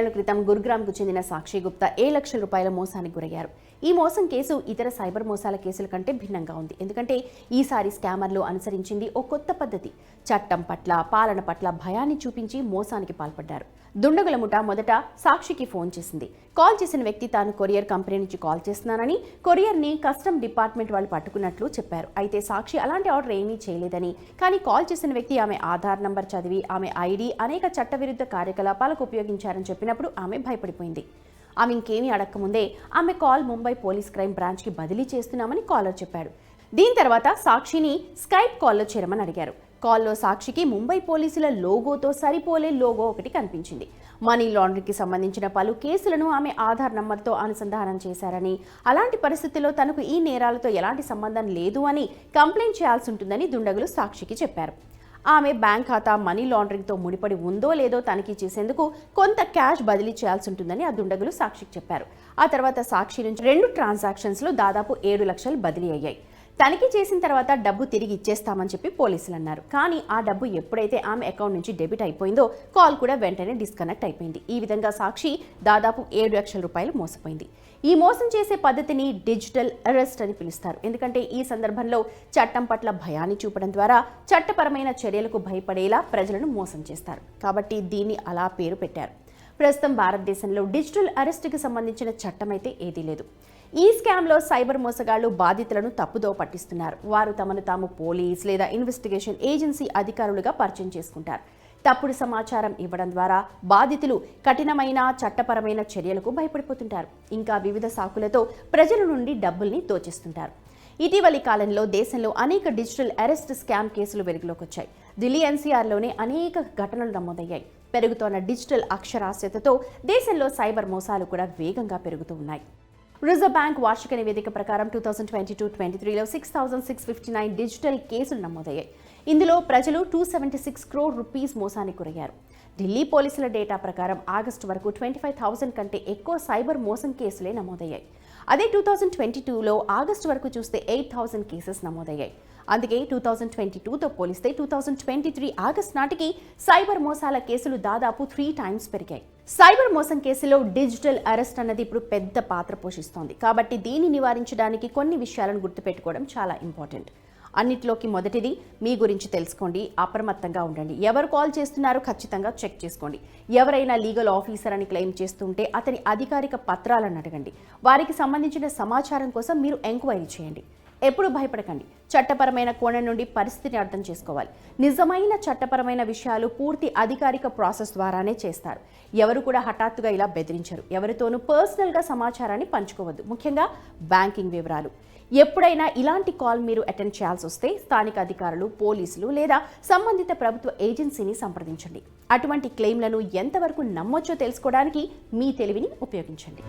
మూడేళ్ళ క్రితం గురుగ్రామ్కు చెందిన సాక్షి గుప్తా ఏ లక్షల రూపాయల మోసానికి గురయ్యారు? ఈ మోసం కేసు ఇతర సైబర్ మోసాల కేసుల కంటే భిన్నంగా ఉంది. ఎందుకంటే ఈసారి స్కామర్లు అనుసరించింది ఓ కొత్త పద్ధతి. చట్టం పట్ల పాలన పట్ల భయాన్ని చూపించి మోసానికి పాల్పడ్డారు. దుండగుల ముఠ మొదట సాక్షికి ఫోన్ చేసింది. కాల్ చేసిన వ్యక్తి తాను కొరియర్ కంపెనీ నుంచి కాల్ చేస్తున్నానని కొరియర్ని కస్టమ్ డిపార్ట్మెంట్ వాళ్ళు పట్టుకున్నట్లు చెప్పారు. అయితే సాక్షి అలాంటి ఆర్డర్ ఏమీ చేయలేదని కానీ కాల్ చేసిన వ్యక్తి ఆమె ఆధార్ నంబర్ చదివి ఆమె ఐడి అనేక చట్టవిరుద్ధ కార్యకలాపాలకు ఉపయోగించారని చెప్పినప్పుడు ఆమె భయపడిపోయింది. ఆమె ఇంకేమీ అడక్కముందే ఆమె కాల్ ముంబై పోలీస్ క్రైమ్ బ్రాంచ్కి బదిలీ చేస్తున్నామని కాలర్ చెప్పాడు. దీని తర్వాత సాక్షిని స్కైప్ కాల్లో చేరమని అడిగారు. కాల్లో సాక్షికి ముంబై పోలీసుల లోగోతో సరిపోలే లోగో ఒకటి కనిపించింది. మనీ లాండరింగ్కి సంబంధించిన పలు కేసులను ఆమె ఆధార్ నంబర్తో అనుసంధానం చేశారని అలాంటి పరిస్థితిలో తనకు ఈ నేరాలతో ఎలాంటి సంబంధం లేదు అని కంప్లైంట్ చేయాల్సి ఉంటుందని దుండగులు సాక్షికి చెప్పారు. ఆమె బ్యాంక్ ఖాతా మనీ లాండరింగ్తో ముడిపడి ఉందో లేదో తనిఖీ చేసేందుకు కొంత క్యాష్ బదిలీ చేయాల్సి ఉంటుందని ఆ దుండగులు సాక్షికి చెప్పారు. ఆ తర్వాత సాక్షి నుంచి రెండు ట్రాన్సాక్షన్స్లో దాదాపు ఏడు లక్షలు బదిలీ అయ్యాయి. తనిఖీ చేసిన తర్వాత డబ్బు తిరిగి ఇచ్చేస్తామని చెప్పి పోలీసులు అన్నారు. కానీ ఆ డబ్బు ఎప్పుడైతే ఆమె అకౌంట్ నుంచి డెబిట్ అయిపోయిందో కాల్ కూడా వెంటనే డిస్కనెక్ట్ అయిపోయింది. ఈ విధంగా సాక్షి దాదాపు ఏడు లక్షల రూపాయలు మోసపోయింది. ఈ మోసం చేసే పద్ధతిని డిజిటల్ అరెస్ట్ అని పిలుస్తారు. ఎందుకంటే ఈ సందర్భంలో చట్టం పట్ల భయాన్ని చూపడం ద్వారా చట్టపరమైన చర్యలకు భయపడేలా ప్రజలను మోసం చేస్తారు. కాబట్టి దీన్ని అలా పేరు పెట్టారు. ప్రస్తుతం భారతదేశంలో డిజిటల్ అరెస్ట్కి సంబంధించిన చట్టం అయితే ఏదీ లేదు. ఈ స్కామ్లో సైబర్ మోసగాళ్ళు బాధితులను తప్పుదో పట్టిస్తున్నారు. వారు తమను తాము పోలీస్ లేదా ఇన్వెస్టిగేషన్ ఏజెన్సీ అధికారులుగా పరిచయం చేసుకుంటారు. తప్పుడు సమాచారం ఇవ్వడం ద్వారా బాధితులు కఠినమైన చట్టపరమైన చర్యలకు భయపడిపోతుంటారు. ఇంకా వివిధ సాకులతో ప్రజల నుండి డబ్బుల్ని దోచేస్తుంటారు. ఇటీవలి కాలంలో దేశంలో అనేక డిజిటల్ అరెస్ట్ స్కామ్ కేసులు వెలుగులోకి వచ్చాయి ఢిల్లీ ఎన్సీఆర్లోనే అనేక ఘటనలు నమోదయ్యాయి. పెరుగుతోన్న డిజిటల్ అక్షరాస్యతతో దేశంలో సైబర్ మోసాలు కూడా వేగంగా పెరుగుతూ ఉన్నాయి. రిజర్వ్ బ్యాంక్ వార్షిక నివేదిక ప్రకారం two thousand twenty two twenty త్రీలో six thousand six fifty nine digital కేసులు నమోదయ్యాయి. ఇందులో ప్రజలు two seventy six crore rupees మోసానికి గురయ్యారు. ఢిల్లీ పోలీసుల డేటా ప్రకారం ఆగస్టు వరకు ట్వంటీ ఫైవ్ థౌసండ్ కంటే ఎక్కువ సైబర్ మోసం కేసులే నమోదయ్యాయి. అదే టూ థౌసండ్ ట్వంటీ టూలో ఆగస్టు వరకు చూస్తే ఎయిట్ థౌసండ్ కేసెస్ నమోదయ్యాయి. అందుకే టూ థౌసండ్ ట్వంటీ టూతో పోలిస్తే two thousand twenty three August నాటికి సైబర్ మోసాల కేసులు దాదాపు త్రీ టైమ్స్ పెరిగాయి. సైబర్ మోసం కేసులో డిజిటల్ అరెస్ట్ అన్నది ఇప్పుడు పెద్ద పాత్ర పోషిస్తోంది. కాబట్టి దీన్ని నివారించడానికి కొన్ని విషయాలను గుర్తుపెట్టుకోవడం చాలా ఇంపార్టెంట్. అన్నిట్లోకి మొదటిది మీ గురించి తెలుసుకోండి అప్రమత్తంగా ఉండండి. ఎవరు కాల్ చేస్తున్నారో ఖచ్చితంగా చెక్ చేసుకోండి. ఎవరైనా లీగల్ ఆఫీసర్ అని క్లెయిమ్ చేస్తుంటే అతని అధికారిక పత్రాలను అడగండి. వారికి సంబంధించిన సమాచారం కోసం మీరు ఎంక్వైరీ చేయండి. ఎప్పుడు భయపడకండి. చట్టపరమైన కోణం నుండి పరిస్థితిని అర్థం చేసుకోవాలి. నిజమైన చట్టపరమైన విషయాలు పూర్తి అధికారిక ప్రాసెస్ ద్వారానే చేస్తారు. ఎవరు కూడా హఠాత్తుగా ఇలా బెదిరించరు. ఎవరితోనూ పర్సనల్గా సమాచారాన్ని పంచుకోవద్దు. ముఖ్యంగా బ్యాంకింగ్ వివరాలు. ఎప్పుడైనా ఇలాంటి కాల్ మీరు అటెండ్ చేయాల్సి వస్తే స్థానిక అధికారులు పోలీసులు లేదా సంబంధిత ప్రభుత్వ ఏజెన్సీని సంప్రదించండి. అటువంటి క్లెయిమ్లను ఎంతవరకు నమ్మొచ్చో తెలుసుకోవడానికి మీ తెలివిని ఉపయోగించండి.